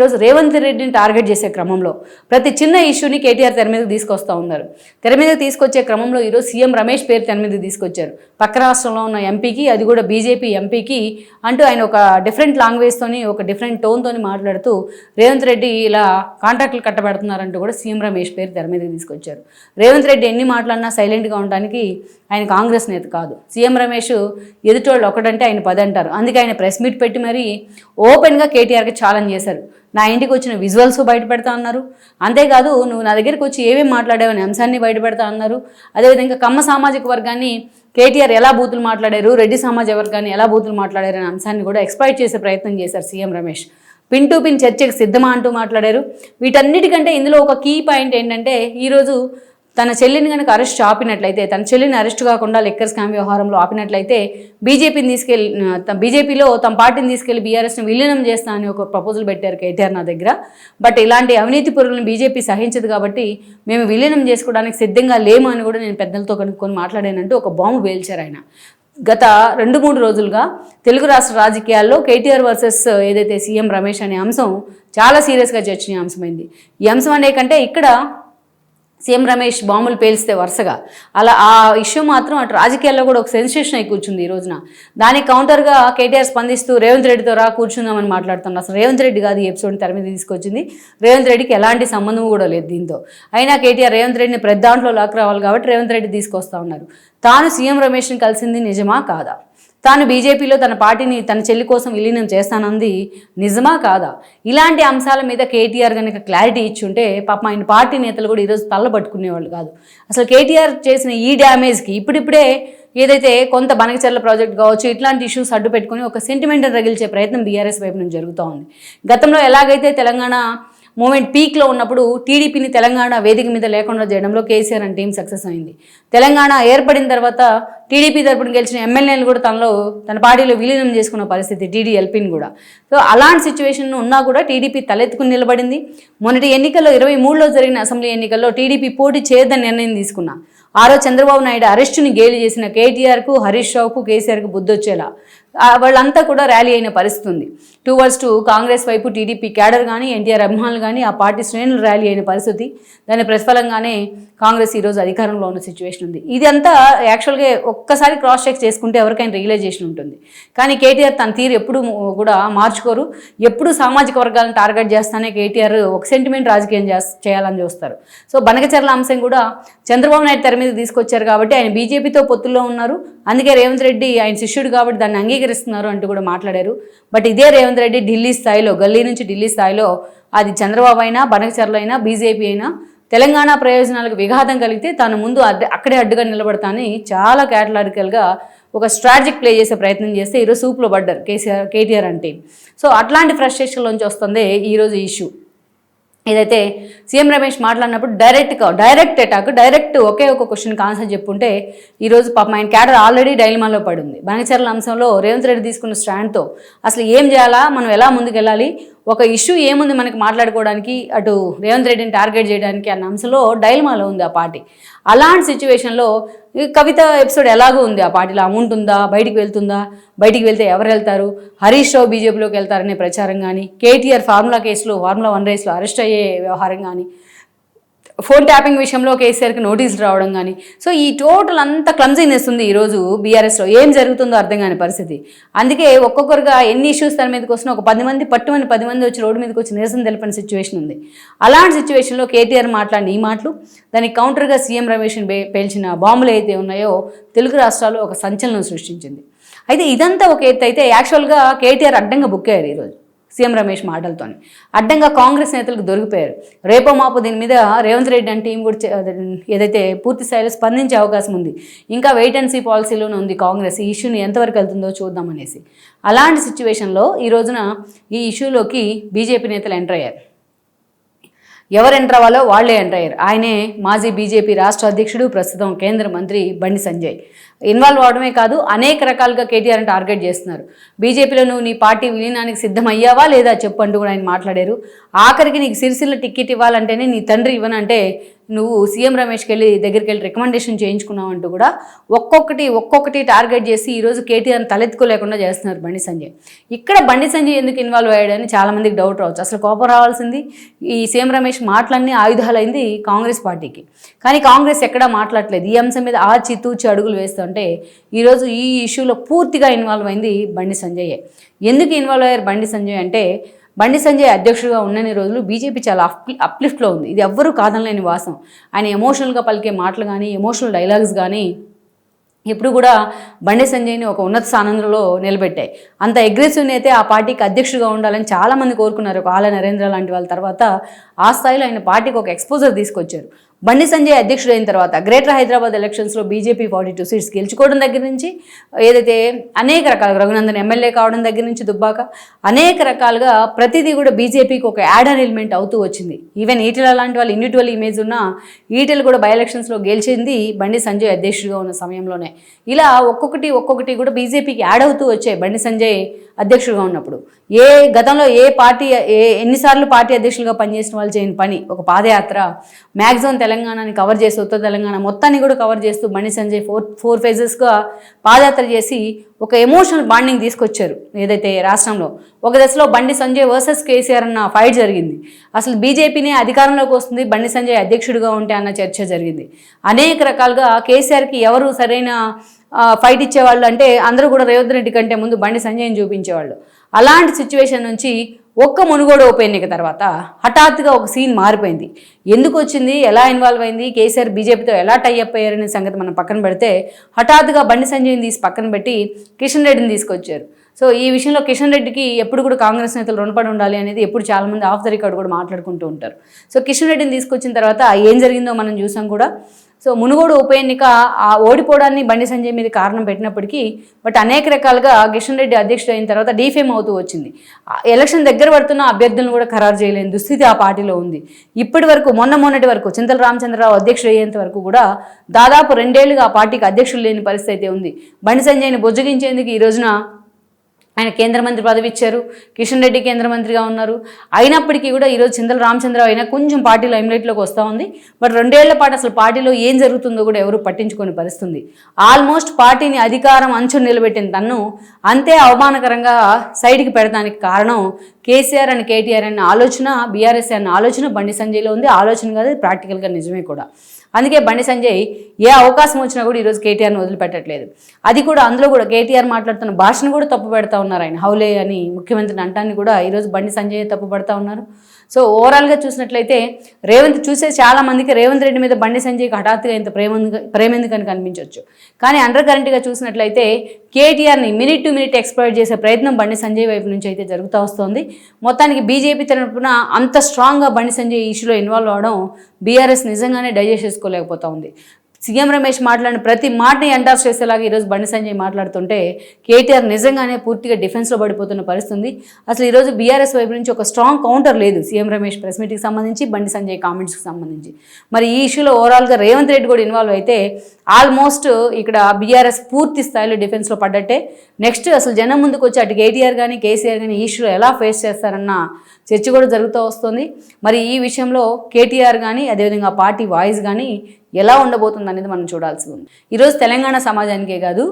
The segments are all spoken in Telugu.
ఈరోజు రేవంత్ రెడ్డిని టార్గెట్ చేసే క్రమంలో ప్రతి చిన్న ఇష్యూని కేటీఆర్ తెర మీదకి తీసుకొస్తా ఉన్నారు. తెర మీదకి తీసుకొచ్చే క్రమంలో ఈరోజు సీఎం రమేష్ పేరు తెర మీదకి తీసుకొచ్చారు. పక్క రాష్ట్రంలో ఉన్న ఎంపీకి అది కూడా బీజేపీ ఎంపీకి అంటూ ఆయన ఒక డిఫరెంట్ లాంగ్వేజ్తోని ఒక డిఫరెంట్ టోన్తోని మాట్లాడుతూ రేవంత్ రెడ్డి ఇలా కాంట్రాక్టులు కట్టబెడుతున్నారంటూ కూడా సీఎం రమేష్ పేరు తెర మీదకి తీసుకొచ్చారు. రేవంత్ రెడ్డి ఎన్ని మాట్లాడినా సైలెంట్గా ఉండడానికి ఆయన కాంగ్రెస్ నేత కాదు. సీఎం రమేష్ ఎదుటోళ్ళు ఒకటంటే ఆయన పది అంటారు అందుకే ఆయన ప్రెస్ మీట్ పెట్టి మరీ ఓపెన్గా కేటీఆర్కి ఛాలెంజ్ చేశారు. నా ఇంటికి వచ్చిన విజువల్స్ బయట పెడతా అన్నారు. అంతేకాదు నువ్వు నా దగ్గరికి వచ్చి ఏమేమి మాట్లాడావని అంశాన్ని బయట పెడతా అన్నారు. అదేవిధంగా కమ్మ సామాజిక వర్గాన్ని కేటీఆర్ ఎలా బూతులు మాట్లాడారు రెడ్డి సామాజిక వర్గాన్ని ఎలా బూతులు మాట్లాడారు అనే అంశాన్ని కూడా ఎక్స్ప్లైట్ చేసే ప్రయత్నం చేశారు CM Ramesh. Pin to pin చర్చకు సిద్ధమా అంటూ మాట్లాడారు. వీటన్నిటికంటే ఇందులో ఒక కీ పాయింట్ ఏంటంటే ఈరోజు తన చెల్లిని కనుక అరెస్ట్ ఆపినట్లయితే తన చెల్లిని అరెస్ట్ కాకుండా లెక్కర్ స్కామ్ వ్యవహారంలో ఆపినట్లయితే బీజేపీని తీసుకెళ్ళి బీజేపీలో తమ పార్టీని తీసుకెళ్ళి బీఆర్ఎస్ని విలీనం చేస్తా అని ఒక ప్రపోజల్ పెట్టారు కేటీఆర్ నా దగ్గర. బట్ ఇలాంటి అవినీతి పురుగులను బీజేపీ సహించదు కాబట్టి మేము విలీనం చేసుకోవడానికి సిద్ధంగా లేము అని కూడా నేను పెద్దలతో కనుక్కొని మాట్లాడానంటూ ఒక బాంబు వేల్చారు ఆయన. గత రెండు మూడు రోజులుగా తెలుగు రాష్ట్ర రాజకీయాల్లో కేటీఆర్ వర్సెస్ ఏదైతే సీఎం రమేష్ అనే అంశం చాలా సీరియస్గా చర్చనీయాంశమైంది. ఈ అంశం అనే కంటే ఇక్కడ సీఎం రమేష్ బాంబులు పేలిస్తే వరుసగా. అలా ఆ ఇష్యూ మాత్రం అటు రాజకీయాల్లో కూడా ఒక సెన్సేషన్ అయి కూర్చుంది ఈ రోజున. దానికి కౌంటర్గా కేటీఆర్ స్పందిస్తూ రేవంత్ రెడ్డితో రా కూర్చుందామని మాట్లాడుతున్నారు. అసలు రేవంత్ రెడ్డి కాదు ఈ ఎపిసోడ్ని తెర మీద తీసుకొచ్చింది. రేవంత్ రెడ్డికి ఎలాంటి సంబంధం కూడా లేదు దీంతో. అయినా కేటీఆర్ రేవంత్ రెడ్డిని పెద్ద దాంట్లో లాక్ రావాలి కాబట్టి రేవంత్ రెడ్డి తీసుకొస్తా ఉన్నారు. తాను సీఎం రమేష్ని కలిసింది నిజమా కాదా? తాను బీజేపీలో తన పార్టీని తన చెల్లి కోసం విలీనం చేస్తానంది నిజమా కాదా? ఇలాంటి అంశాల మీద కేటీఆర్ కనుక క్లారిటీ ఇచ్చుంటే పాప ఆయన పార్టీ నేతలు కూడా ఈరోజు తల్ల పట్టుకునేవాళ్ళు కాదు. అసలు కేటీఆర్ చేసిన ఈ డ్యామేజ్కి ఇప్పుడిప్పుడే ఏదైతే కొంత బనకచర్ల ప్రాజెక్ట్ కావచ్చు ఇట్లాంటి ఇష్యూస్ అడ్డు పెట్టుకుని ఒక సెంటిమెంట్ రగిల్చే ప్రయత్నం బీఆర్ఎస్ వైపు నుంచి జరుగుతూ ఉంది. గతంలో ఎలాగైతే తెలంగాణ మూమెంట్ పీక్లో ఉన్నప్పుడు టీడీపీని తెలంగాణ వేదిక మీద లేకుండా చేయడంలో కేసీఆర్ అండ్ టీం సక్సెస్ అయింది. తెలంగాణ ఏర్పడిన తర్వాత టీడీపీ తరపున గెలిచిన ఎమ్మెల్యేలు కూడా తనలో తన పార్టీలో విలీనం చేసుకున్న పరిస్థితి టీడీఎల్పీని కూడా. సో అలాంటి సిచ్యువేషన్ ఉన్నా కూడా టీడీపీ తలెత్తుకుని నిలబడింది. మొన్నటి ఎన్నికల్లో ఇరవై మూడులో జరిగిన అసెంబ్లీ ఎన్నికల్లో టీడీపీ పోటీ చేయొద్దని నిర్ణయం తీసుకున్నా. ఆరో చంద్రబాబు నాయుడు అరెస్టుని గేలి చేసిన కేటీఆర్కు హరీష్ రావుకు కేసీఆర్కు బుద్ధొచ్చేలా. వాళ్ళంతా కూడా ర్యాలీ అయిన పరిస్థితి ఉంది టువర్డ్స్ టు కాంగ్రెస్ వైపు టీడీపీ క్యాడర్ కానీ ఎన్టీఆర్ అభిమానులు కానీ ఆ పార్టీ శ్రేణులు ర్యాలీ అయిన పరిస్థితి. దాని ప్రతిఫలంగానే కాంగ్రెస్ ఈరోజు అధికారంలో ఉన్న సిచ్యువేషన్ ఉంది. ఇదంతా యాక్చువల్గా ఒక్కసారి క్రాస్ చెక్ చేసుకుంటే ఎవరికైనా రియలైజేషన్ ఉంటుంది. కానీ కేటీఆర్ తన తీరు ఎప్పుడు కూడా మార్చుకోరు. ఎప్పుడు సామాజిక వర్గాలను టార్గెట్ చేస్తానే కేటీఆర్ ఒక సెంటిమెంట్ రాజకీయం చేయాలని చూస్తారు. సో బనకచర్ల అంశం కూడా చంద్రబాబు నాయుడు తెర మీద తీసుకొచ్చారు కాబట్టి ఆయన బీజేపీతో పొత్తుల్లో ఉన్నారు. అందుకే రేవంత్ రెడ్డి ఆయన శిష్యుడు కాబట్టి దాన్ని అంగీకరిస్తున్నారు అంటూ కూడా మాట్లాడారు. బట్ ఇదే రేవంత్ రెడ్డి ఢిల్లీ స్థాయిలో గల్లీ నుంచి ఢిల్లీ స్థాయిలో అది చంద్రబాబు అయినా బనకచర్లు అయినా బీజేపీ అయినా తెలంగాణ ప్రయోజనాలకు విఘాతం కలిగితే తాను ముందు అడ్డ అక్కడే అడ్డుగా నిలబడతానని చాలా కేటలారికల్గా ఒక స్ట్రాటజిక్ ప్లే చేసే ప్రయత్నం చేస్తే ఈరోజు సూప్లో పడ్డారు కేసీఆర్ కేటీఆర్ అంటే. సో అట్లాంటి ఫ్రస్ట్రేషన్లోంచి వస్తుంది ఈరోజు ఇష్యూ. ఏదైతే సీఎం రమేష్ మాట్లాడినప్పుడు డైరెక్ట్గా డైరెక్ట్ అటాక్ డైరెక్ట్ ఒకే ఒక క్వశ్చన్కి ఆన్సర్ చెప్పుంటే ఈరోజు పాపం ఆయన క్యాడర్ ఆల్రెడీ డైలమాలో పడింది. బనగచర్ల అంశంలో రేవంత్ రెడ్డి తీసుకున్న స్టాండ్తో అసలు ఏం చేయాలా మనం ఎలా ముందుకెళ్ళాలి ఒక ఇష్యూ ఏముంది మనకి మాట్లాడుకోవడానికి అటు రేవంత్ రెడ్డిని టార్గెట్ చేయడానికి అన్న అంశంలో డైలమాలో ఉంది ఆ పార్టీ. అలాంటి సిచ్యువేషన్లో కవిత ఎపిసోడ్ ఎలాగో ఉంది? ఆ పార్టీలో అమౌంట్ ఉందా బయటికి వెళ్తుందా? బయటికి వెళ్తే ఎవరు వెళ్తారు? హరీష్ రావు బీజేపీలోకి వెళ్తారనే ప్రచారం కానీ కేటీఆర్ ఫార్ములా కేసులో ఫార్ములా వన్ రేస్లో అరెస్ట్ అయ్యే వ్యవహారం కానీ ఫోన్ ట్యాపింగ్ విషయంలో కేసీఆర్కి నోటీసులు రావడం కానీ సో ఈ టోటల్ అంతా క్లమ్జీనెస్ ఉంది ఈరోజు బీఆర్ఎస్లో. ఏం జరుగుతుందో అర్థం కాని పరిస్థితి. అందుకే ఒక్కొక్కరుగా ఎన్ని ఇష్యూస్ తన మీదకి వస్తున్నా ఒక పది మంది పట్టుమని పది మంది వచ్చి రోడ్డు మీదకి వచ్చి నిరసన తెలిపిన సిచ్యువేషన్ ఉంది. అలాంటి సిచ్యువేషన్లో కేటీఆర్ మాట్లాడిన ఈ మాటలు దానికి కౌంటర్గా సీఎం రమేష్ పేల్చిన బాంబులు అయితే ఉన్నాయో తెలుగు రాష్ట్రాల్లో ఒక సంచలనం సృష్టించింది. అయితే ఇదంతా ఒక ఎత్తు అయితే యాక్చువల్గా కేటీఆర్ అడ్డంగా బుక్ అయ్యారు ఈరోజు సీఎం రమేష్ మాటలతోని. అడ్డంగా కాంగ్రెస్ నేతలకు దొరికిపోయారు. రేపో మాపు దీని మీద రేవంత్ రెడ్డి అంటే టీం కూడా ఏదైతే పూర్తి స్థాయిలో స్పందించే అవకాశం ఉంది. ఇంకా వెయిట్ అండ్ సీ పాలసీలోనే ఉంది కాంగ్రెస్. ఈ ఇష్యూని ఎంతవరకు వెళ్తుందో చూద్దామనేసి. అలాంటి సిచ్యువేషన్లో ఈ రోజున ఈ ఇష్యూలోకి బీజేపీ నేతలు ఎంటర్ అయ్యారు. ఎవరు ఎంటర్ అవ్వాలో వాళ్ళే ఎంటర్ అయ్యారు ఆయనే మాజీ బీజేపీ రాష్ట్ర అధ్యక్షుడు ప్రస్తుతం కేంద్ర మంత్రి బండి సంజయ్. ఇన్వాల్వ్ అవడమే కాదు అనేక రకాలుగా కేటీఆర్ని టార్గెట్ చేస్తున్నారు. బీజేపీలో నువ్వు నీ పార్టీ విలీనానికి సిద్ధమయ్యావా లేదా చెప్పు అంటూ కూడా ఆయన మాట్లాడారు. ఆఖరికి నీకు సిరిసిల్ల టికెట్ ఇవ్వాలంటేనే నీ తండ్రి ఇవ్వనంటే నువ్వు సీఎం రమేష్కి వెళ్ళి దగ్గరికి వెళ్ళి రికమెండేషన్ చేయించుకున్నావు అంటూ కూడా ఒక్కొక్కటి ఒక్కొక్కటి టార్గెట్ చేసి ఈరోజు కేటీఆర్ తలెత్తుకోలేకుండా చేస్తున్నారు బండి సంజయ్. ఇక్కడ బండి సంజయ్ ఎందుకు ఇన్వాల్వ్ అయ్యాడని చాలామందికి డౌట్ రావచ్చు. అసలు కోపం రావాల్సింది ఈ సీఎం రమేష్ మాటలన్నీ ఆయుధాలైంది కాంగ్రెస్ పార్టీకి. కానీ కాంగ్రెస్ ఎక్కడా మాట్లాడలేదు ఈ అంశం మీద ఆచి తూచి అడుగులు వేస్తుంటే ఈరోజు ఈ ఇష్యూలో పూర్తిగా ఇన్వాల్వ్ అయింది బండి సంజయే ఎందుకు ఇన్వాల్వ్ అయ్యారు బండి సంజయ్ అంటే బండి సంజయ్ అధ్యక్షుడిగా ఉన్నన్ని రోజులు బీజేపీ చాలా అప్ అప్లిఫ్ట్లో ఉంది. ఇది ఎవ్వరూ కాదనలేని వాసం. ఆయన ఎమోషనల్గా పలికే మాటలు కానీ ఎమోషనల్ డైలాగ్స్ కానీ ఎప్పుడు కూడా బండి సంజయ్ని ఒక ఉన్నత స్థానంలో నిలబెట్టాయి. అంత అగ్రెసివ్ని అయితే ఆ పార్టీకి అధ్యక్షుడిగా ఉండాలని చాలామంది కోరుకున్నారు. ఒక ఆల నరేంద్ర లాంటి వాళ్ళ తర్వాత ఆ స్థాయిలో ఆయన పార్టీకి ఒక ఎక్స్పోజర్ తీసుకొచ్చారు. బండి సంజయ్ అధ్యక్షుడైన తర్వాత గ్రేటర్ హైదరాబాద్ ఎలక్షన్స్లో బీజేపీ ఫార్టీ టూ సీట్స్ గెలుచుకోవడం దగ్గర నుంచి ఏదైతే అనేక రకాల రఘునందన్ ఎమ్మెల్యే కావడం దగ్గర నుంచి దుబ్బాక అనేక రకాలుగా ప్రతిదీ కూడా బీజేపీకి ఒక యాడ్ ఎలిమెంట్ అవుతూ వచ్చింది. ఈవెన్ ఈటెల లాంటి వాళ్ళు ఇండివిజువల్ ఇమేజ్ ఉన్న ఈటెలు కూడా బై ఎలక్షన్స్లో గెలిచింది బండి సంజయ్ అధ్యక్షుడిగా ఉన్న సమయంలోనే. ఇలా ఒక్కొక్కటి ఒక్కొక్కటి కూడా బీజేపీకి యాడ్ అవుతూ వచ్చాయి బండి సంజయ్ అధ్యక్షుడిగా ఉన్నప్పుడు. ఏ గతంలో ఏ పార్టీ ఏ ఎన్నిసార్లు పార్టీ అధ్యక్షులుగా పనిచేసిన వాళ్ళు చేయని పని ఒక పాదయాత్ర మ్యాక్సిమం తెలంగాణని కవర్ చేసి ఉత్తర తెలంగాణ మొత్తాన్ని కూడా కవర్ చేస్తూ బండి సంజయ్ ఫోర్ ఫోర్ ఫేజెస్గా పాదయాత్ర చేసి ఒక ఎమోషనల్ బాండింగ్ తీసుకొచ్చారు ఏదైతే రాష్ట్రంలో. ఒక దశలో బండి సంజయ్ వర్సెస్ కేసీఆర్ అన్న ఫైట్ జరిగింది. అసలు బీజేపీనే అధికారంలోకి వస్తుంది బండి సంజయ్ అధ్యక్షుడిగా ఉంటే అన్న చర్చ జరిగింది. అనేక రకాలుగా కేసీఆర్కి ఎవరు సరైన ఫైట్ ఇచ్చేవాళ్ళు అంటే అందరూ కూడా రేవంత్ రెడ్డి కంటే ముందు బండి సంజయ్ని చూపించేవాళ్ళు. అలాంటి సిచ్యువేషన్ నుంచి ఒక్క మునుగోడు ఉప ఎన్నిక తర్వాత హఠాత్తుగా ఒక సీన్ మారిపోయింది. ఎందుకు వచ్చింది? ఎలా ఇన్వాల్వ్ అయింది? కేసీఆర్ బీజేపీతో ఎలా టైఅప్ అయ్యారనే సంగతి మనం పక్కన పెడితే హఠాత్తుగా బండి సంజయ్ని తీసి పక్కన పెట్టి కిషన్ రెడ్డిని తీసుకొచ్చారు. సో ఈ విషయంలో కిషన్ రెడ్డికి ఎప్పుడు కూడా కాంగ్రెస్ నేతలు రుణపడి ఉండాలి అనేది ఎప్పుడు చాలామంది ఆఫ్ ద రికార్డ్ కూడా మాట్లాడుకుంటూ ఉంటారు. సో కిషన్ రెడ్డిని తీసుకొచ్చిన తర్వాత ఏం జరిగిందో మనం చూసాం కూడా. సో మునుగోడు ఉప ఎన్నిక ఆ ఓడిపోవడాన్ని బండి సంజయ్ మీద కారణం పెట్టినప్పటికీ బట్ అనేక రకాలుగా కిషన్ రెడ్డి అధ్యక్షుడు అయిన తర్వాత డీఫేమ్ అవుతూ వచ్చింది. ఎలక్షన్ దగ్గర పడుతున్న అభ్యర్థులను కూడా ఖరారు చేయలేని దుస్థితి ఆ పార్టీలో ఉంది. ఇప్పటి వరకు మొన్న మొన్నటి వరకు చింతల రామచంద్రరావు అధ్యక్షుడు అయ్యేంత వరకు కూడా దాదాపు రెండేళ్ళుగా ఆ పార్టీకి అధ్యక్షులు లేని పరిస్థితి అయితే ఉంది. బండి సంజయ్ని బుజ్జగించేందుకు ఈ రోజున ఆయన కేంద్ర మంత్రి పదవి ఇచ్చారు. కిషన్ రెడ్డి కేంద్ర మంత్రిగా ఉన్నారు. అయినప్పటికీ కూడా ఈరోజు చింతల రామచంద్రరావు అయినా కొంచెం పార్టీ లైమ్లైట్లోకి వస్తూ ఉంది. బట్ రెండేళ్ళ పాటు అసలు పార్టీలో ఏం జరుగుతుందో కూడా ఎవరు పట్టించుకొని పరిస్థితుంది. ఆల్మోస్ట్ పార్టీని అధికారం అంచు నిలబెట్టిన తన్ను అంతే అవమానకరంగా సైడ్కి పెడతానికి కారణం కేసీఆర్ అండ్ కేటీఆర్ అనే ఆలోచన బీఆర్ఎస్ అన్న ఆలోచన బండి సంజయ్లో ఉంది. ఆలోచన కాదు ప్రాక్టికల్గా నిజమే కూడా. అందుకే బండి సంజయ్ ఏ అవకాశం వచ్చినా కూడా ఈరోజు కేటీఆర్ని వదిలిపెట్టట్లేదు. అది కూడా అందులో కూడా కేటీఆర్ మాట్లాడుతున్న భాషను కూడా తప్పు పెడతా ఉన్నారు ఆయన. హౌలే అని ముఖ్యమంత్రిని అంటాన్ని కూడా ఈరోజు బండి సంజయ్ తప్పు పడతా ఉన్నారు. సో ఓవరాల్గా చూసినట్లయితే రేవంత్ చూసే చాలా మందికి రేవంత్ రెడ్డి మీద బండి సంజయ్కి హఠాత్తుగా ఇంత ప్రేమ ప్రేమెందుకని కనిపించవచ్చు కానీ అండర్ కరెంట్గా చూసినట్లయితే కేటీఆర్ని మినిట్ టు మినిట్ ఎక్స్ప్లోర్ చేసే ప్రయత్నం బండి సంజయ్ వైపు నుంచి అయితే జరుగుతూ వస్తుంది. మొత్తానికి బీజేపీ తరపున అంత స్ట్రాంగ్గా బండి సంజయ్ ఈ ఇష్యూలో ఇన్వాల్వ్ అవడం బీఆర్ఎస్ నిజంగానే డైజెస్ట్ చేసుకోలేకపోతా ఉంది. సీఎం రమేష్ మాట్లాడిన ప్రతి మాటని ఎండార్స్ చేసేలాగా ఈరోజు బండి సంజయ్ మాట్లాడుతుంటే కేటీఆర్ నిజంగానే పూర్తిగా డిఫెన్స్లో పడిపోతున్న పరిస్థితి అసలు ఈరోజు బీఆర్ఎస్ వైపు నుంచి ఒక స్ట్రాంగ్ కౌంటర్ లేదు సీఎం రమేష్ ప్రెస్ మీట్కి సంబంధించి బండి సంజయ్ కామెంట్స్కి సంబంధించి. మరి ఈ ఇష్యూలో ఓవరాల్గా రేవంత్ రెడ్డి కూడా ఇన్వాల్వ్ అయితే ఆల్మోస్ట్ ఇక్కడ బీఆర్ఎస్ పూర్తి స్థాయిలో డిఫెన్స్లో పడ్డట్టే. నెక్స్ట్ అసలు జనం ముందుకు వచ్చి అటు కేటీఆర్ కానీ కేసీఆర్ కానీ ఈ ఇష్యూలో ఎలా ఫేస్ చేస్తారన్న చర్చ కూడా జరుగుతూ వస్తుంది. మరి ఈ విషయంలో కేటీఆర్ కానీ అదేవిధంగా పార్టీ వాయిస్ కానీ ఎలా ఉండబోతుంది అనేది మనం చూడాల్సి ఉంది. ఈరోజు తెలంగాణ సమాజానికే కాదు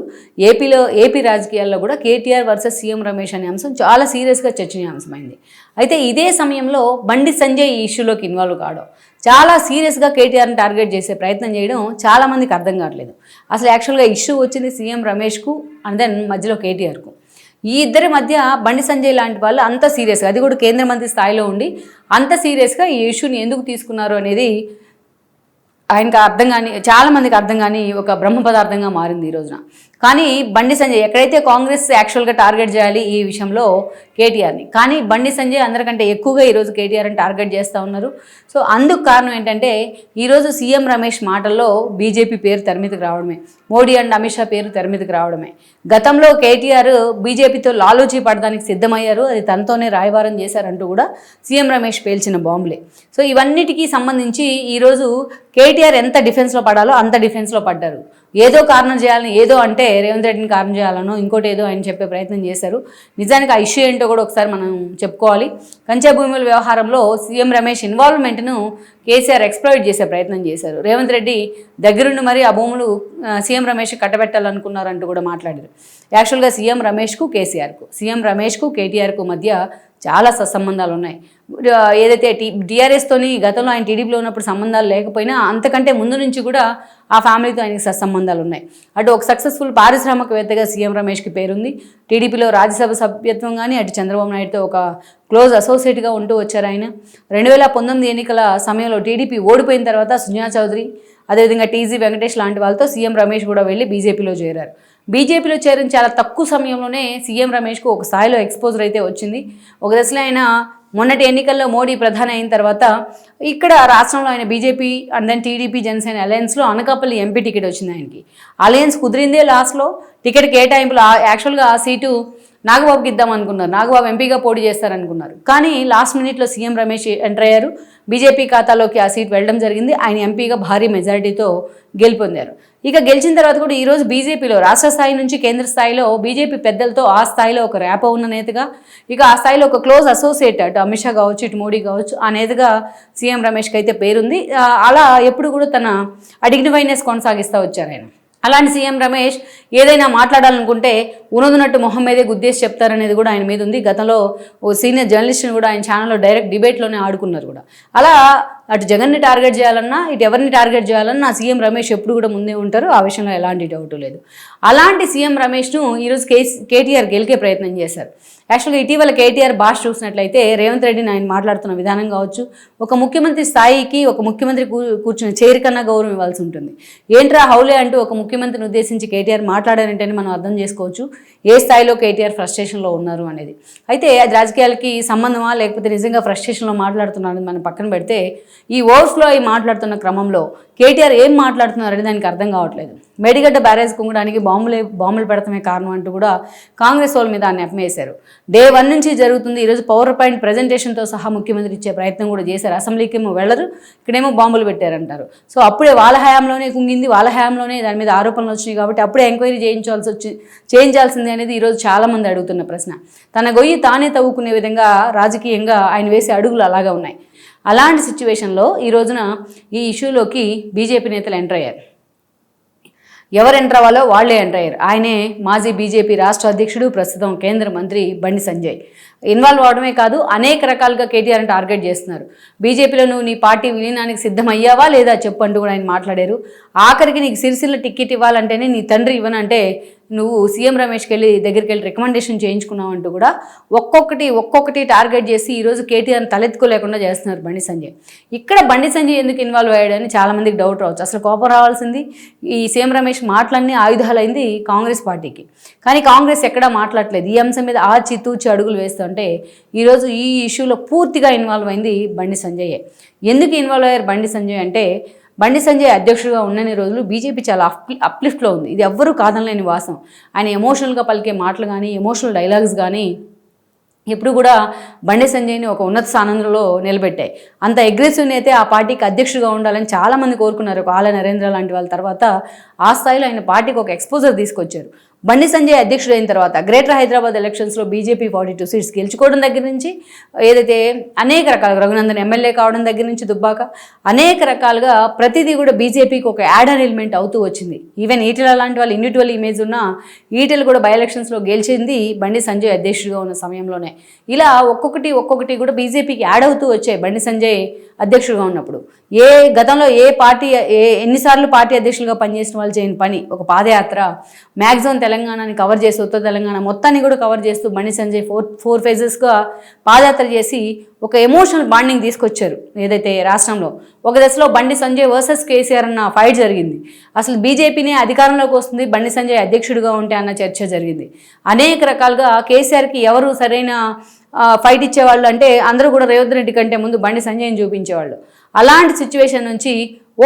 ఏపీలో ఏపీ రాజకీయాల్లో కూడా కేటీఆర్ వర్సెస్ సీఎం రమేష్ అనే అంశం చాలా సీరియస్గా చర్చనీయాంశమైంది. అయితే ఇదే సమయంలో బండి సంజయ్ ఈ ఇష్యూలోకి ఇన్వాల్వ్ కావడం చాలా సీరియస్గా కేటీఆర్ని టార్గెట్ చేసే ప్రయత్నం చేయడం చాలామందికి అర్థం కావట్లేదు. అసలు యాక్చువల్గా ఇష్యూ వచ్చింది సీఎం రమేష్కు అండ్ దెన్ మధ్యలో కేటీఆర్కు. ఈ ఇద్దరి మధ్య బండి సంజయ్ లాంటి వాళ్ళు అంత సీరియస్గా అది కూడా కేంద్ర మంత్రి స్థాయిలో ఉండి అంత సీరియస్గా ఈ ఇష్యూని ఎందుకు తీసుకున్నారు అనేది ఆయనకు అర్థం కానీ చాలామందికి అర్థం కానీ ఒక బ్రహ్మ పదార్థంగా మారింది ఈ రోజున. కానీ బండి సంజయ్ ఎక్కడైతే కాంగ్రెస్ యాక్చువల్గా టార్గెట్ చేయాలి ఈ విషయంలో కేటీఆర్ని. కానీ బండి సంజయ్ అందరికంటే ఎక్కువగా ఈరోజు కేటీఆర్ని టార్గెట్ చేస్తూ ఉన్నారు. సో అందుకు కారణం ఏంటంటే ఈరోజు సీఎం రమేష్ మాటల్లో బీజేపీ పేరు తెర రావడమే. మోడీ అండ్ అమిత్ షా పేరు తెర రావడమే. గతంలో కేటీఆర్ బీజేపీతో లాలూచీ పడడానికి సిద్ధమయ్యారు. అది తనతోనే రాయవారం చేశారంటూ కూడా సీఎం రమేష్ పేల్చిన బాంబులే. సో ఇవన్నిటికీ సంబంధించి ఈరోజు కేటీఆర్ ఎంత డిఫెన్స్లో పడాలో అంత డిఫెన్స్లో పడ్డారు. ఏదో కారణం చేయాలని ఏదో అంటే రేవంత్ రెడ్డిని కారణం చేయాలనో ఇంకోటి ఏదో ఆయన చెప్పే ప్రయత్నం చేశారు. నిజానికి ఆ ఇష్యూ ఏంటో కూడా ఒకసారి మనం చెప్పుకోవాలి. కంచె భూముల వ్యవహారంలో సీఎం రమేష్ ఇన్వాల్వ్మెంట్ను కేసీఆర్ ఎక్స్ప్లోయిట్ చేసే ప్రయత్నం చేశారు. రేవంత్ రెడ్డి దగ్గరుండి మరి ఆ భూములు సీఎం రమేష్ కట్టబెట్టాలనుకున్నారంటూ కూడా మాట్లాడారు. యాక్చువల్గా సీఎం రమేష్కు కేసీఆర్కు సీఎం రమేష్కు కేటీఆర్కు మధ్య చాలా సత్సంబంధాలు ఉన్నాయి. ఏదైతే టీ టీఆర్ఎస్తోని గతంలో ఆయన టీడీపీలో ఉన్నప్పుడు సంబంధాలు లేకపోయినా అంతకంటే ముందు నుంచి కూడా ఆ ఫ్యామిలీతో ఆయనకి సత్సంబంధాలు ఉన్నాయి. అటు ఒక సక్సెస్ఫుల్ పారిశ్రామికవేత్తగా సీఎం రమేష్కి పేరుంది. టీడీపీలో రాజ్యసభ సభ్యత్వం కానీ అటు చంద్రబాబు నాయుడుతో ఒక క్లోజ్ అసోసియేట్గా ఉంటూ వచ్చారు ఆయన. రెండు వేల పంతొమ్మిది ఎన్నికల సమయంలో టీడీపీ ఓడిపోయిన తర్వాత సుజనా చౌదరి అదేవిధంగా టీజీ వెంకటేష్ లాంటి వాళ్ళతో సీఎం రమేష్ కూడా వెళ్ళి బీజేపీలో చేరారు. బీజేపీలో చేరిన చాలా తక్కువ సమయంలోనే సీఎం రమేష్కు ఒక స్థాయిలో ఎక్స్పోజర్ అయితే వచ్చింది. ఒక దశలో ఆయన మొన్నటి ఎన్నికల్లో మోడీ ప్రధాని అయిన తర్వాత ఇక్కడ రాష్ట్రంలో ఆయన BJP and then TDP Janasena అలయన్స్లో Anakapalli MP ticket వచ్చింది ఆయనకి. అలయన్స్ కుదిరిందే లాస్ట్లో టికెట్ కేటాయింపులు యాక్చువల్గా ఆ సీటు నాగబాబుకి ఇద్దాం అనుకున్నారు. నాగబాబు ఎంపీగా పోటీ చేస్తారనుకున్నారు. కానీ లాస్ట్ మినిట్లో సీఎం రమేష్ ఎంటర్ అయ్యారు. బీజేపీ ఖాతాలోకి ఆ సీట్ వెళ్ళడం జరిగింది. ఆయన ఎంపీగా భారీ మెజారిటీతో గెలుపొందారు. ఇక గెలిచిన తర్వాత కూడా ఈరోజు బీజేపీలో రాష్ట్ర స్థాయి నుంచి కేంద్ర స్థాయిలో బీజేపీ పెద్దలతో ఆ స్థాయిలో ఒక ర్యాప్ ఉన్న నేతగా ఇక ఆ స్థాయిలో ఒక క్లోజ్ అసోసియేట్ అటు అమిత్ షా కావచ్చు ఇటు మోడీ కావచ్చు ఆ నేతగా సీఎం రమేష్కి అయితే పేరుంది అలా ఎప్పుడు కూడా తన అడిగ్నివైనెస్ కొనసాగిస్తూ వచ్చారు ఆయన. అలాంటి సీఎం రమేష్ ఏదైనా మాట్లాడాలనుకుంటే ఉన్నదున్నట్టు మొహం మీదే గుద్దేసి చెప్తారనేది కూడా ఆయన మీద ఉంది. గతంలో ఓ సీనియర్ జర్నలిస్ట్ని కూడా ఆయన ఛానల్లో డైరెక్ట్ డిబేట్లోనే ఆడుకున్నారు కూడా. అలా అటు జగన్ని టార్గెట్ చేయాలన్నా ఇటు ఎవరిని టార్గెట్ చేయాలన్నా సీఎం రమేష్ ఎప్పుడు కూడా ముందే ఉంటారు. ఆ విషయంలో ఎలాంటి డౌట్ లేదు. అలాంటి సీఎం రమేష్ను ఈరోజు కేస్ కేటీఆర్ గెలికే ప్రయత్నం చేశారు. యాక్చువల్గా ఇటీవల కేటీఆర్ భాష చూసినట్లయితే రేవంత్ రెడ్డిని ఆయన మాట్లాడుతున్న విధానం కావచ్చు ఒక ముఖ్యమంత్రి స్థాయికి ఒక ముఖ్యమంత్రి కూ- కూర్చున్న చైర్ కన్నా గౌరవం ఇవ్వాల్సి ఉంటుంది. ఏంట్రా హౌలే అంటూ ఒక ముఖ్యమంత్రిని ఉద్దేశించి కేటీఆర్ మాట్లాడారంటేనే మనం అర్థం చేసుకోవచ్చు ఏ స్థాయిలో కేటీఆర్ ఫ్రస్ట్రేషన్లో ఉన్నారు అనేది. అయితే అది రాజకీయాలకి సంబంధమా లేకపోతే నిజంగా ఫ్రస్ట్రేషన్లో మాట్లాడుతున్నారని మనం పక్కన పెడితే ఈ ఓవర్స్లో అయి మాట్లాడుతున్న క్రమంలో కేటీఆర్ ఏం మాట్లాడుతున్నారని దానికి అర్థం కావట్లేదు. మేడిగడ్డ బ్యారేజ్ కుంగడానికి బాంబులే బాంబులు పెడతామే కారణం అంటూ కూడా కాంగ్రెస్ వాళ్ళ మీద ఆయన నెపమేశారు డే వన్ నుంచి జరుగుతుంది ఈరోజు పవర్ పాయింట్ ప్రజెంటేషన్తో సహా ముఖ్యమంత్రి ఇచ్చే ప్రయత్నం కూడా చేశారు. అసెంబ్లీకి ఏమో వెళ్ళరు ఇక్కడేమో బాంబులు పెట్టారంటారు. సో అప్పుడే వాళ్ళ హయాంలోనే కుంగింది వాళ్ళ హయాంలోనే దాని మీద ఆరోపణలు వచ్చినాయి కాబట్టి అప్పుడే ఎంక్వైరీ చేయించాల్సి వచ్చి చేయించాల్సింది అనేది ఈరోజు చాలామంది అడుగుతున్న ప్రశ్న. తన గొయ్యి తానే తవ్వుకునే విధంగా రాజకీయంగా ఆయన వేసే అడుగులు అలాగా ఉన్నాయి. అలాంటి సిచ్యువేషన్లో ఈ రోజున ఈ ఇష్యూలోకి బీజేపీ నేతలు ఎంటర్ అయ్యారు. ఎవరు ఎంటర్ అవ్వాలో వాళ్ళే ఎంటర్ అయ్యారు. ఆయనే మాజీ బీజేపీ రాష్ట్ర అధ్యక్షుడు ప్రస్తుతం కేంద్ర మంత్రి బండి సంజయ్. ఇన్వాల్వ్ అవడమే కాదు అనేక రకాలుగా కేటీఆర్ని టార్గెట్ చేస్తున్నారు. బీజేపీలో నువ్వు నీ పార్టీ విలీనానికి సిద్ధమయ్యావా లేదా చెప్పు అంటూ కూడా ఆయన మాట్లాడారు. ఆఖరికి నీకు సిరిసిల్ల టికెట్ ఇవ్వాలంటేనే నీ తండ్రి ఇవ్వనంటే నువ్వు సీఎం రమేష్కి వెళ్ళి దగ్గరికి వెళ్ళి రికమెండేషన్ చేయించుకున్నావు అంటూ కూడా ఒక్కొక్కటి ఒక్కొక్కటి టార్గెట్ చేసి ఈరోజు కేటీఆర్ని తలెత్తుకోలేకుండా చేస్తున్నారు బండి సంజయ్. ఇక్కడ బండి సంజయ్ ఎందుకు ఇన్వాల్వ్ అయ్యాడని చాలా మందికి డౌట్ రావచ్చు. అసలు కోపం రావాల్సింది ఈ సీఎం రమేష్ మాటలన్నీ ఆయుధాలైంది కాంగ్రెస్ పార్టీకి. కానీ కాంగ్రెస్ ఎక్కడా మాట్లాడలేదు ఈ అంశం మీద ఆచి తూచి అడుగులు వేస్తుంటే ఈరోజు ఈ ఇష్యూలో పూర్తిగా ఇన్వాల్వ్ అయింది బండి సంజయే. ఎందుకు ఇన్వాల్వ్ అయ్యారు బండి సంజయ్ అంటే బండి సంజయ్ అధ్యక్షుడిగా ఉన్నన్ని రోజులు బీజేపీ చాలా అప్లి అప్లిఫ్ట్లో ఉంది. ఇది ఎవ్వరూ కాదనలేని వాసం. ఆయన ఎమోషనల్గా పలికే మాటలు కానీ ఎమోషనల్ డైలాగ్స్ కానీ ఎప్పుడు కూడా బండి సంజయ్ని ఒక ఉన్నత స్థానంలో నిలబెట్టాయి. అంత అగ్రెసివ్ అయితే ఆ పార్టీకి అధ్యక్షుడిగా ఉండాలని చాలామంది కోరుకున్నారు. ఆల నరేంద్ర లాంటి వాళ్ళ తర్వాత ఆ స్థాయిలో ఆయన పార్టీకి ఒక ఎక్స్పోజర్ తీసుకొచ్చారు. బండి సంజయ్ అధ్యక్షుడైన తర్వాత గ్రేటర్ హైదరాబాద్ ఎలక్షన్స్లో బీజేపీ ఫార్టీ టూ సీట్స్ గెలుచుకోవడం దగ్గర నుంచి ఏదైతే అనేక రకాలుగా రఘునందన్ ఎమ్మెల్యే కావడం దగ్గర నుంచి దుబ్బాక అనేక రకాలుగా ప్రతిదీ కూడా బీజేపీకి ఒక యాడర్ ఎలిమెంట్ అవుతూ వచ్చింది. ఈవెన్ ఈటెల లాంటి వాళ్ళు ఇండివిజువల్ ఇమేజ్ ఉన్న ఈటెలు కూడా బై ఎలక్షన్స్లో గెలిచింది బండి సంజయ్ అధ్యక్షుడిగా ఉన్న సమయంలోనే. ఇలా ఒక్కొక్కటి ఒక్కొక్కటి కూడా బీజేపీకి యాడ్ అవుతూ వచ్చాయి బండి సంజయ్ అధ్యక్షుడిగా ఉన్నప్పుడు ఏ గతంలో ఏ పార్టీ ఏ ఎన్నిసార్లు పార్టీ అధ్యక్షులుగా పనిచేసిన వాళ్ళు చేయని పని ఒక పాదయాత్ర మ్యాక్సిమం తెలంగాణని కవర్ చేసి ఉత్తర తెలంగాణ మొత్తాన్ని కూడా కవర్ చేస్తూ బండి సంజయ్ ఫోర్ ఫోర్ ఫేజెస్గా పాదయాత్ర చేసి ఒక ఎమోషనల్ బాండింగ్ తీసుకొచ్చారు ఏదైతే రాష్ట్రంలో. ఒక దశలో బండి సంజయ్ వర్సెస్ కేసీఆర్ అన్న ఫైట్ జరిగింది. అసలు బీజేపీనే అధికారంలోకి వస్తుంది బండి సంజయ్ అధ్యక్షుడిగా ఉంటే అన్న చర్చ జరిగింది. అనేక రకాలుగా కేసీఆర్కి ఎవరు సరైన ఫైట్ ఇచ్చేవాళ్ళు అంటే అందరూ కూడా రేవంత్ రెడ్డి కంటే ముందు బండి సంజయ్ని చూపించేవాళ్ళు. అలాంటి సిచ్యువేషన్ నుంచి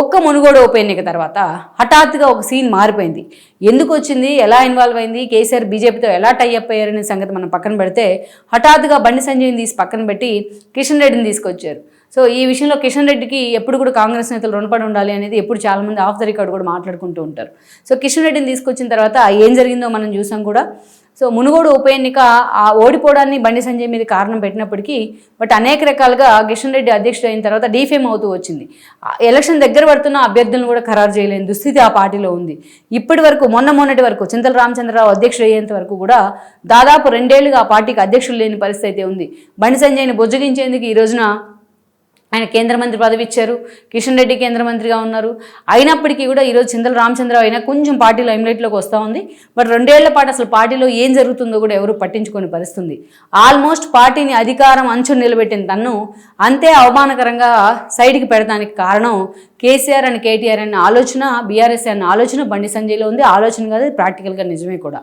ఒక్క మునుగోడు ఉప ఎన్నిక తర్వాత హఠాత్తుగా ఒక సీన్ మారిపోయింది. ఎందుకు వచ్చింది? ఎలా ఇన్వాల్వ్ అయింది? కేసీఆర్ బీజేపీతో ఎలా టైఅప్ అయ్యారనే సంగతి మనం పక్కన పెడితే హఠాత్తుగా బండి సంజయ్ని తీసి పక్కన పెట్టి కిషన్ రెడ్డిని తీసుకొచ్చారు. సో ఈ విషయంలో కిషన్ రెడ్డికి ఎప్పుడు కూడా కాంగ్రెస్ నేతలు రుణపడి ఉండాలి అనేది ఎప్పుడు చాలామంది ఆఫ్ ద రికార్డ్ కూడా మాట్లాడుకుంటూ ఉంటారు. సో కిషన్ రెడ్డిని తీసుకొచ్చిన తర్వాత ఏం జరిగిందో మనం చూసాం కూడా. సో మునుగోడు ఉప ఎన్నిక ఆ ఓడిపోవడాన్ని బండి సంజయ్ మీద కారణం పెట్టినప్పటికీ బట్ అనేక రకాలుగా కిషన్ రెడ్డి అధ్యక్షుడు అయిన తర్వాత డీఫేమ్ అవుతూ వచ్చింది. ఆ ఎలక్షన్ దగ్గర పడుతున్న అభ్యర్థులను కూడా ఖరారు చేయలేని దుస్థితి ఆ పార్టీలో ఉంది. ఇప్పటి వరకు మొన్న మొన్నటి వరకు చింతల రామచంద్రరావు అధ్యక్షుడు అయ్యేంత వరకు కూడా దాదాపు రెండేళ్ళుగా ఆ పార్టీకి అధ్యక్షులు లేని పరిస్థితి అయితే ఉంది. బండి సంజయ్ని బుజ్జగించేందుకు ఈ రోజున ఆయన కేంద్ర మంత్రి పదవి ఇచ్చారు. కిషన్ రెడ్డి కేంద్ర మంత్రిగా ఉన్నారు. అయినప్పటికీ కూడా ఈరోజు చింతల రామచంద్రరావు అయినా కొంచెం పార్టీ లైమ్లైట్లోకి వస్తూ ఉంది. బట్ రెండేళ్ళ పాటు అసలు పార్టీలో ఏం జరుగుతుందో కూడా ఎవరు పట్టించుకొని పరిస్థితుంది. ఆల్మోస్ట్ పార్టీని అధికారం అంచు నిలబెట్టిన తన్ను అంతే అవమానకరంగా సైడ్కి పెడతానికి కారణం కేసీఆర్ అండ్ కేటీఆర్ అనే ఆలోచన బీఆర్ఎస్ అనే ఆలోచన బండి సంజయ్లో ఉంది. ఆలోచన కాదు ప్రాక్టికల్గా నిజమే కూడా.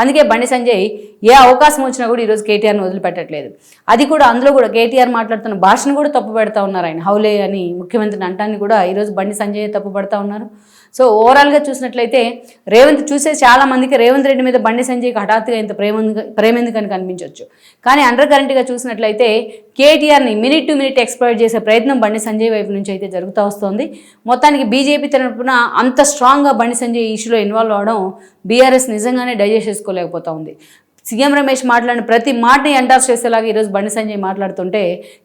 అందుకే బండి సంజయ్ ఏ అవకాశం వచ్చినా కూడా ఈరోజు కేటీఆర్ని వదిలిపెట్టట్లేదు. అది కూడా అందులో కూడా కేటీఆర్ మాట్లాడుతున్న భాషను కూడా తప్పు పెడతా ఉన్నారు ఆయన. హౌలే అని ముఖ్యమంత్రిని అంటాన్ని కూడా ఈరోజు బండి సంజయ్ తప్పు పెడతా ఉన్నారు. సో ఓవరాల్గా చూసినట్లయితే రేవంత్ చూసే చాలా మందికి రేవంత్ రెడ్డి మీద బండి సంజయ్కి హఠాత్తుగా ఇంత ప్రేమ ప్రేమెందుకని కనిపించవచ్చు కానీ అండర్ కరెంట్గా చూసినట్లయితే కేటీఆర్ని మినిట్ టు మినిట్ ఎక్స్ప్లోర్ చేసే ప్రయత్నం బండి సంజయ్ వైపు నుంచి అయితే జరుగుతూ వస్తుంది. మొత్తానికి బీజేపీ తరపున అంత స్ట్రాంగ్గా బండి సంజయ్ ఇష్యూలో ఇన్వాల్వ్ అవడం బీఆర్ఎస్ నిజంగానే డైజెస్ట్ చేసుకోలేకపోతా ఉంది. సీఎం రమేష్ మాట్లాడిన ప్రతి మాటని ఎండార్స్ చేసేలాగా ఈరోజు బండి సంజయ్ మాట్లాడుతుంటే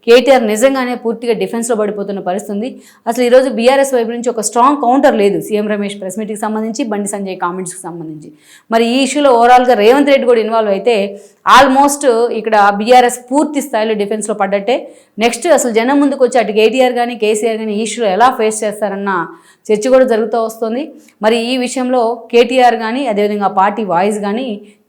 కేటీఆర్ నిజంగానే పూర్తిగా డిఫెన్స్లో పడిపోతున్న పరిస్థితుంది. అసలు ఈరోజు బీఆర్ఎస్ వైపు నుంచి ఒక స్ట్రాంగ్ కౌంటర్ లేదు సీఎం రమేష్ ప్రెస్ మీట్కి సంబంధించి బండి సంజయ్ కామెంట్స్కి సంబంధించి. మరి ఈ ఇష్యూలో ఓవరాల్గా రేవంత్ రెడ్డి కూడా ఇన్వాల్వ్ అయితే ఆల్మోస్ట్ ఇక్కడ బీఆర్ఎస్ పూర్తి స్థాయిలో డిఫెన్స్లో పడ్డట్టే. నెక్స్ట్ అసలు జనం ముందుకు వచ్చి అటు కేటీఆర్ కానీ కేసీఆర్ కానీ ఈ ఇష్యూలో ఎలా ఫేస్ చేస్తారన్న చర్చ కూడా జరుగుతూ వస్తుంది. మరి ఈ విషయంలో కేటీఆర్ కానీ అదేవిధంగా పార్టీ వాయిస్ కానీ